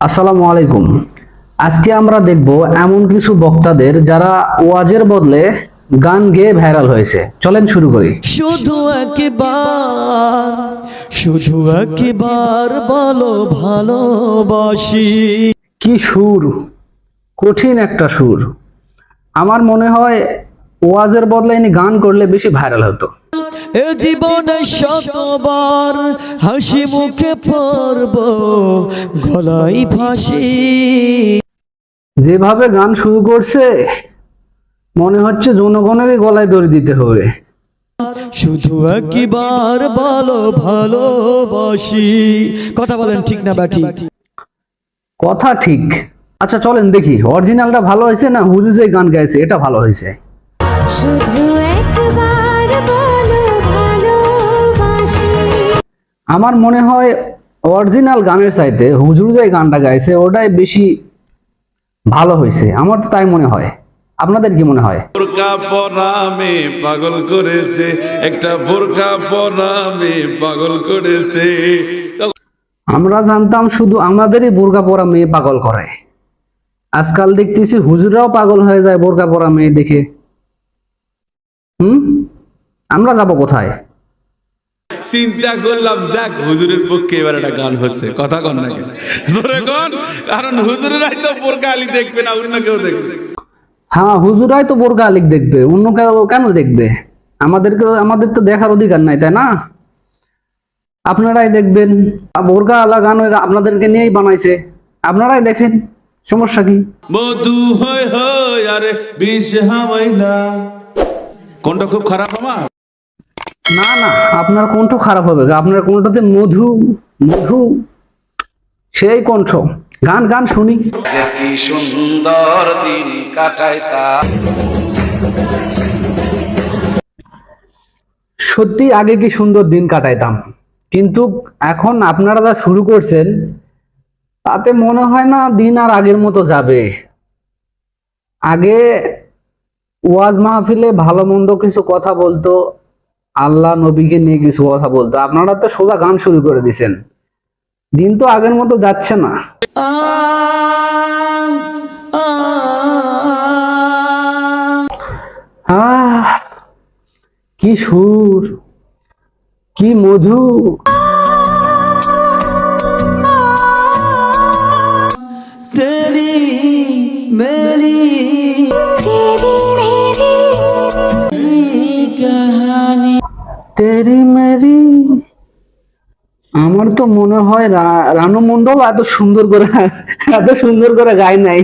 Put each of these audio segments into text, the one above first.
আসসালামু আলাইকুম। আজকে আমরা দেখব এমন কিছু বক্তাদের যারা ওয়াজের বদলে গান গেয়ে ভাইরাল হয়েছে। চলেন শুরু করি। শুধু একবার শুধু একবার বলো ভালোবাসি। কি সুর কঠিন একটা সুর। আমার মনে হয় ওয়াজের বদলে ইনি গান করলে বেশি ভাইরাল হতো। এ জীবনে শতবার হাসি মুখে পড়ব গলাই ফাঁসি। যেভাবে গান শুরু করছে মনে হচ্ছে জনগণেরই গলায় দড়ি দিতে হবে। শুধু একবার ভালো ভালোবাসি। কথা বলেন ঠিক না ব্যাটি কথা ঠিক। আচ্ছা চলেন দেখি অরিজিনালটা ভালো হয়েছে না হুজু যে গান গাইছে এটা ভালো হয়েছে? শুধু একবার আমার মনে হয় অরিজিনাল গানের চাইতে হুজুর যে গানটা গাইছে ওটাই বেশি ভালো হয়েছে আমার তো তাই মনে হয়। আপনাদের কি মনে হয়? বোরকা পরামে পাগল করেছে একটা বোরকা পরামে পাগল করেছে। আমরা জানতাম শুধু আমাদেরই বোরকা পরা মেয়ে পাগল করে। আজকাল দেখতেছি হুজুরাও পাগল হয়ে যায় বোরকা পরা মেয়ে দেখে। হুম? আমরা যাব কোথায়? চিন্তা করলাম যাক হুজুরের পক্ষে এবার একটা গান হচ্ছে। কথা কন নাকি জোরে কন কারণ হুজুরেরাই তো বোরকা আলী দেখবে না অন্য কেউ দেখবে। হ্যাঁ হুজুরাই তো বোরকা আলিক দেখবে অন্য কেউ কেন দেখবে? আমাদেরকে আমাদের তো দেখার অধিকার নাই তাই না? আপনারাই দেখবেন বোরকা আলা গান আপনাদেরকে নিয়েই বানাইছে। আপনারাই দেখেন সমস্যা কি? মধু হয় হয় আরে বিষ হামাইলা। কোনটা খুব খারাপ আমার? না না আপনার কণ্ঠ খারাপ হবে। আপনার কণ্ঠতে মধু মধু সেই কণ্ঠ। গান গান শুনি। কি সুন্দর দিন কাটায় তা। সত্যি আগে কি সুন্দর দিন কাটাইতাম? কিন্তু এখন আপনারা যা শুরু করছেন তাতে মনে হয় না দিন আর আগের মতো যাবে। আগে ওয়াজ মাহফিলে ভালো মন্দ কিছু কথা বলতো আল্লাহ নবীকে নিয়ে কিছু কথা বলতো। আপনারা তো সোজা গান শুরু করে দিছেন। দিন তো আগের মতো যাচ্ছে না। কি সুর কি মধু। তেরি মেরি আমার তো মনে হয় রানু মন্ডল এত সুন্দর করে এত সুন্দর করে গায় নাই।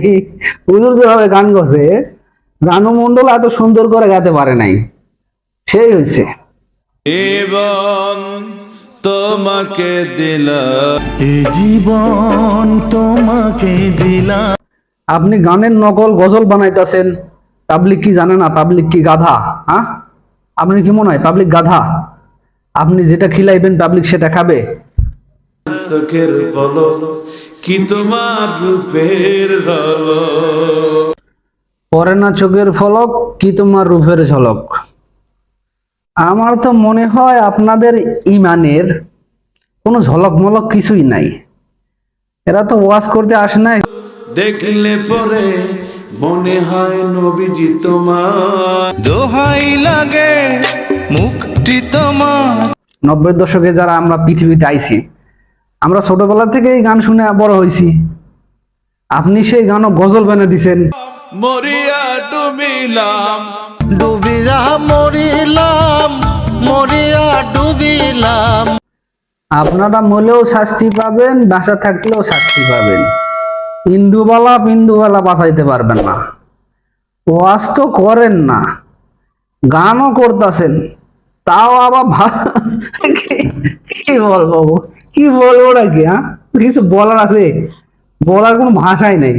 হুজুর যেভাবে গান গছে রানু মন্ডল এত সুন্দর করে গাইতে পারে নাই। সেই হয়েছে এবং তোমাকে দিলাম। এ জীবন তোমাকে দিলাম। আপনি গানের নকল গজল বানাইতেছেন পাবলিক কি জানে না পাবলিক কি গাধা হ্যাঁ? আপনি কি মনে হয় পাবলিক গাধা? আপনি যেটা খিলাইবেন পাবলিক সেটা খাবে। চোখের বলো কি তোমার রূপের পরে না চোখের ফলক কি তোমার রূপের ঝলক? আমার তো মনে হয় আপনাদের ইমানের কোনো ঝলক মলক কিছুই নাই। এরা তো ওয়াজ করতে আসে নাই। দেখলে পরে মনে হয় নবীজি তোমার। দোহাই লাগে তোমার নব্বই দশকে যারা আমরা পৃথিবীতে আইছি আমরা ছোটবেলা থেকে এই গান শুনে বড় হয়েছি আপনি সেই গানও গজল বানিয়ে দিছেন। মরিয়া ডুবিলাম। ডুবিয়া মরিলাম মরিয়া ডুবিলাম। আপনারা মলেও শাস্তি পাবেন বাসা থাকলেও শাস্তি পাবেন। ইন্দুবালা বিন্দুবালা বাঁচাইতে পারবেন না। ওয়াজ তো করেন না গানও করতেছেন। তাও আবার কি বলব? কি বলব নাকি হ্যাঁ? কিছু বলার আছে? বলার কোনো ভাষাই নেই।